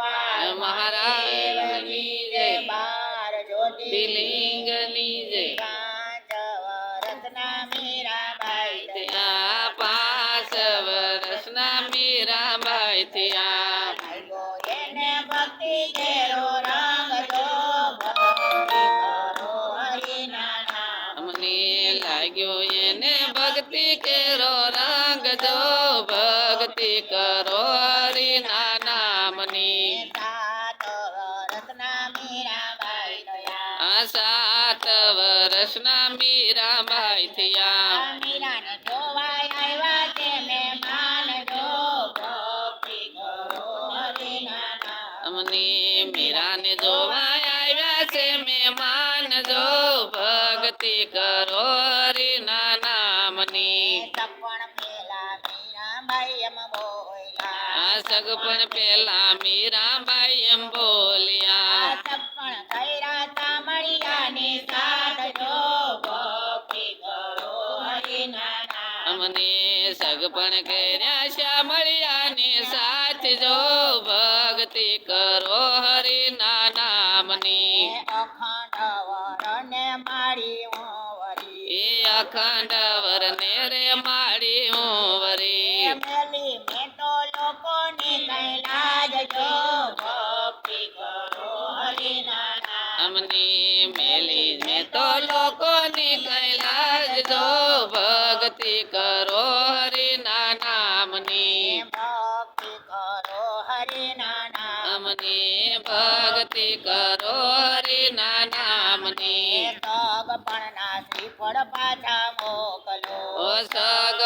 ગોપાલ મહારાજની જય. બાર જ્યોતિ દિલિંગની જય પાંચ વર્ષના મીરાબાઈ ત્યાં પાંચ વર્ષના મીરાબાઈ થયા લાગ્યો એને ભક્તિ કેરો રંગ જો ભક્તિ કરો હરિના નામ અમને લાગ્યો એને ભક્તિ કેરો રંગ જો મીરાને જોવા આવ્યા છે મહેમાન જો ભક્તિ કરો હરિના નામની. સગપણ પેલા મીરાબાઈ એમ બોલ્યા. સગપણ સપણ કર્યા તામળિયાની સાથ જો ભક્તિ કરો હરિના નામ. સગપણ કર્યા શ્યામળિયાની વરી એ અખંડ વરને રે માડી હું વરી મેલી મેં તો લોકોની કઈ લાજ જો ભક્તિ કરો હરિના નામ અમની મેલી મેં તો લોકોની કૈલાજ જો ભક્તિ કરો હરિના નામની ભક્તિ કરો હરિના નામ અમની ભક્તિ કરો હરિના નામની સગ પણ ના શ્રીફળ પાછા મોકલો. ઓ સગ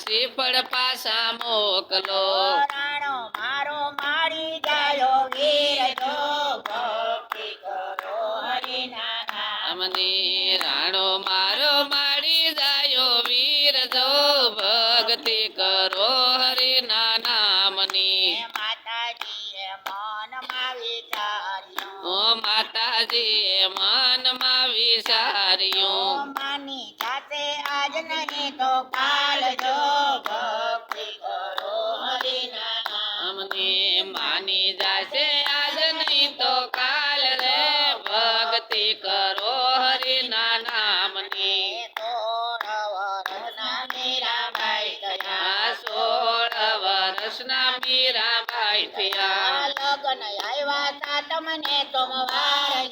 શ્રીફળ પાસા મોકલો. રાણો મારો મારી જાયો વીર જો ભક્તિ કરો હરિના નામ અમને માની જાશે આજ નહીં તો કાલ રે ભક્તિ કરો હરિના નામની. સોળ વર્ષના મીરાબાઈ થયા. લગ્ન આવ્યા તા તમને સોમવાર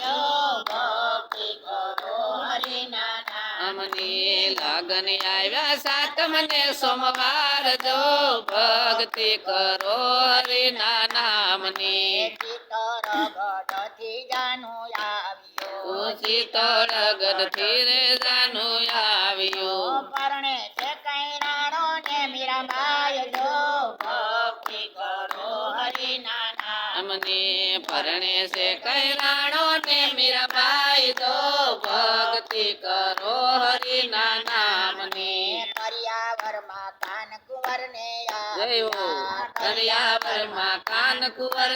અમને લગન આવ્યા સાતમને સોમવાર જો ભક્તિ કરો હરિના નામની ચિતર ગઢથી રે જાનું આવ્યું. અમને પરણે છે કૈલાણો ને મીરાબાઈ તો ભક્તિ કરો હરિના નામની. કરિયાવરમાં કાન કુંવરને આપ્યા. દરિયાવરમાં કાન કુંવર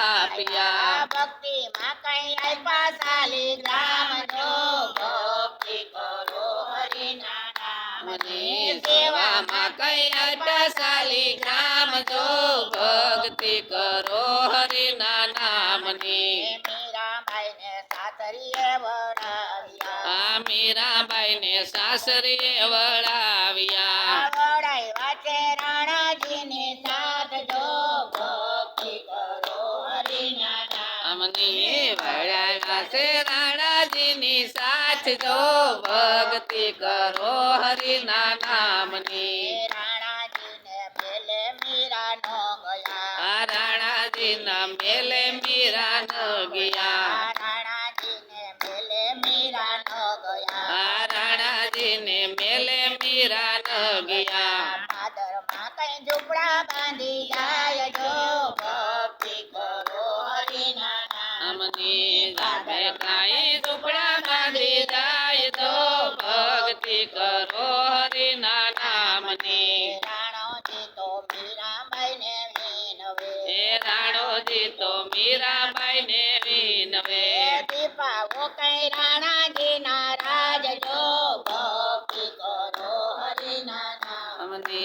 આપ્યા. ભક્તિ માં કઈ આપ્યા સાલી ગ્રામ જો મને સેવામાં કઈ આપ્યા કામ જો ભક્તિ કરો હરિના નામની. મીરાબાઈ ને સાસરીએ વડાવ્યા આ મીરાબાઈ ને સાસરીએ વળાવ્યા. વડાઈ વાચે રાણાજીની સાથ જો ભક્તિ કરો હરિના નામ અમને વળાવ્યા છે રાણાજીની સાથ જો ભક્તિ કરો હરિના નામની. રાણાજીને મેલે મીરા નો ગયા.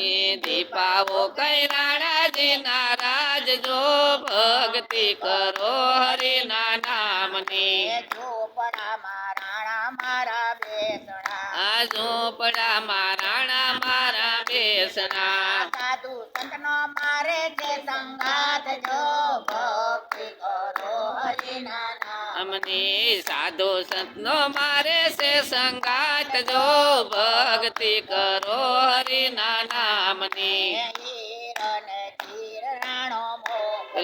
રાજ જો ભક્તિ કરો હરિના નામ અમને દીપ પાવો કઈ રાણાજીના રાજ જો ભક્તિ કરો હરિના નામની એ ઝોપડામાં રાણા મારા બેસણા. સાધુ સંતનો મારે જે સંગાત જો ભક્તિ કરો હરિના અમને સાધુ સંતનો મારે છે સંગાત. જો ભક્તિ કરો હરિના નામની.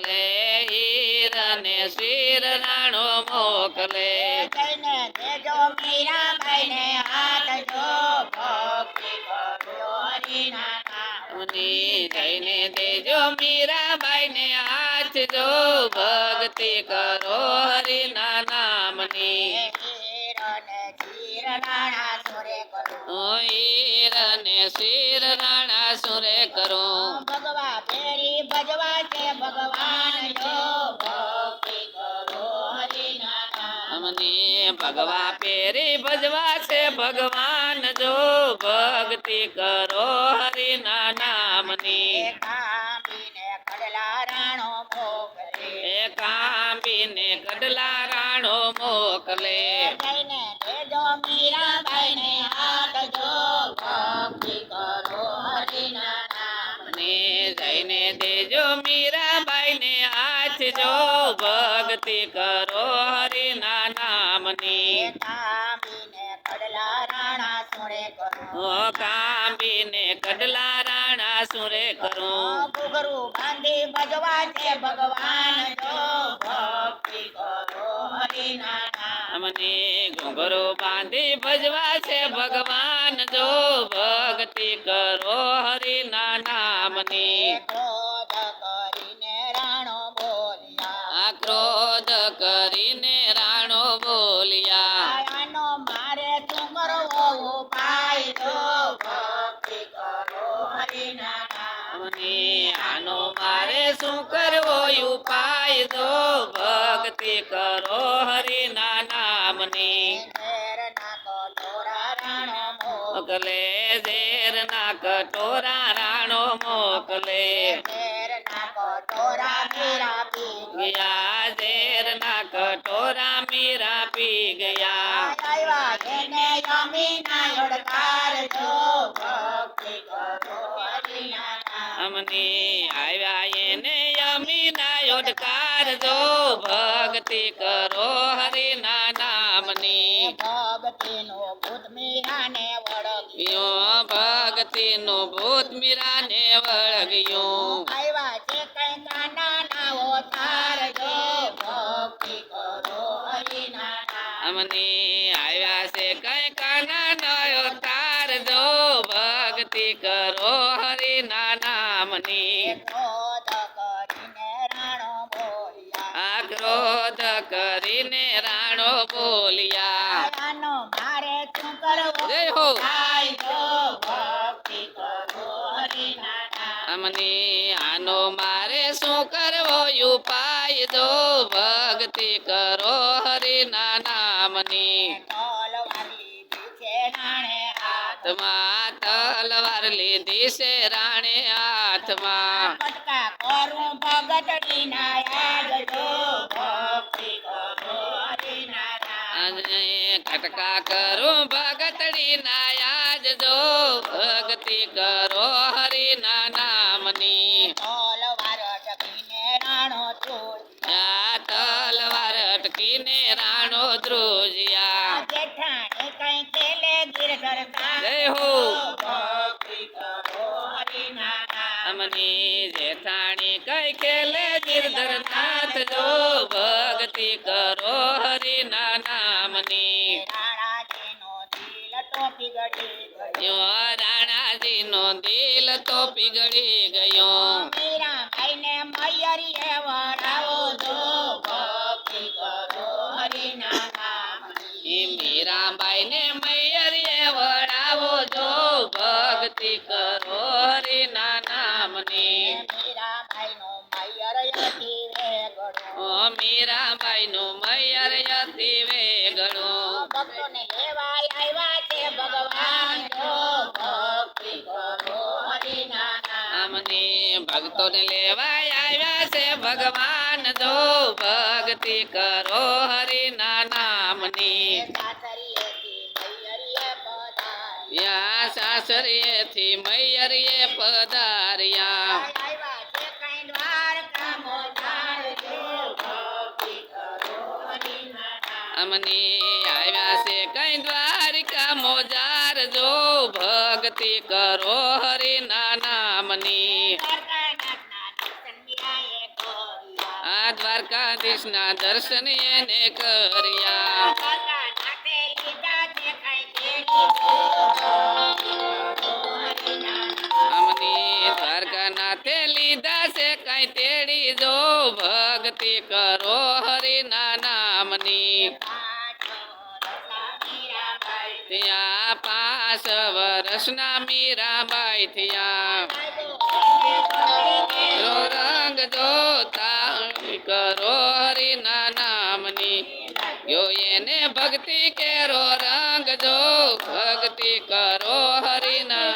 લે હીર ને શીર રાણો મોકલે. જઈને દેજો મીરાબાઈને હાથ જો ભક્તિ કરો હરિના નામ અમને જઈને દેજો મીરાબાઈ ને હાથ. જો ભક્તિ કરો હરિના નામની હીરન શીર રાણા સુરે કરું. ભગવા ફેરી ભજવા છે ભગવાન જો ભક્તિ કરો હરિના નામ અમને ભગવા ફેરી ભજવા છે ભગવાન જો. ભક્તિ કરો હરિના નામની મોકલે જઈને દેજો મીરાબાઈ ને હાથ જો ભક્તિ કરો હરિના નામની. કામીને કડલા રાણા સુરે કરો. ઘુઘરું બાંધી ભજવા છે ભગવાન જો ભક્તિ કરો. અમને ઘુંઘરો બાંધી ભજવા છે ભગવાન. જો ભક્તિ કરો હરિ નામની. ક્રોધ કરીને રાણો બોલ્યા ક્રોધ કરીને રાણો બોલ્યા. આનો મારે શું કરવો ઉપાય જો ભક્તિ કરો નામ આનો મારે શું કરવો ઉપાય દો ભક્તિ કરો હરિના નામની મોકલે ઝેર ના કટોરા રાણો મોકલે. ગયા ઝેર ના કટોરા મીરા પી ગયા. અમને આવ્યા એને યમીના યોડકાર જો ભક્તિ કરો હરિના નામની ભક્તિનો ભૂત મીરાને વળગ્યો યો ભક્તિનું ભૂત મીરાને વળગ્યું આવ્યા છે કઈ કાના ના ઓતાર જો ભક્તિ કરો હરિના નામ અમને આવ્યા છે કઈ કાના નયો તાર જો ભક્તિ કરો હરિના નામની કરીને રાણો બોલ્યા. આનો મારે શું કરવો? જય હો. થાય ભક્તિ કરો હરિના નામ અમને આનો મારે શું કરવો? ઉપાય દો ભક્તિ કરો હરિના નામની રાણે હાથમાં તલવાર લીધી છે રાણે હાથમાં. કટકા કરું ભગતડીના યાદ જો ભક્તિ કરો હરિના નામ અને કટકા કરો ભગતડી ના યાદ જો. ભક્તિ કરો હરિના નામની. તલવાર અટકીને રાણો ધ્રુજિયા. કેલે જય હો. અમને જેઠાણી કઈ ખેલે ગિરધર નાથ જો ભક્તિ કરો હરિના નામની રાણાજીનો દિલ તો પીગળી ગયો યો રાણાજીનો દિલ તો પીગળી ગયો મીરાબાઈને મયરીએ વળાવો જો ભક્તિ કરો હરિના નામ એ મીરાબાઈ ને મૈયરીએ વળાવો જો ભક્તિ કરો હરિના મીરાબાઈ નો મયર યતિ વેગણો. ભક્તો ને લેવાય આવ્યા છે ભગવાન જો ભક્તિ કરો હરિના ભક્તો ને લેવા આવ્યા છે ભગવાન જો ભક્તિ કરો હરિના નામની યા સાસરીએથી મૈયરીએ પધાર્યા. અમની આવ્યા છે કઈ દ્વારિકા મોજાર જો ભક્તિ કરો હરે નાના નામની આ દ્વારકાધીશના દર્શન એને કર્યા. અમની દ્વારકા નાથે લીધા છે કઈ તેડી જો ભક્તિ કરો હરિના વર્ષના મીરાબાઈ થયા. રંગ જોતા કરો હરિના નામની. યો એને ભક્તિ કેરો રંગ જો, ભક્તિ કરો હરિના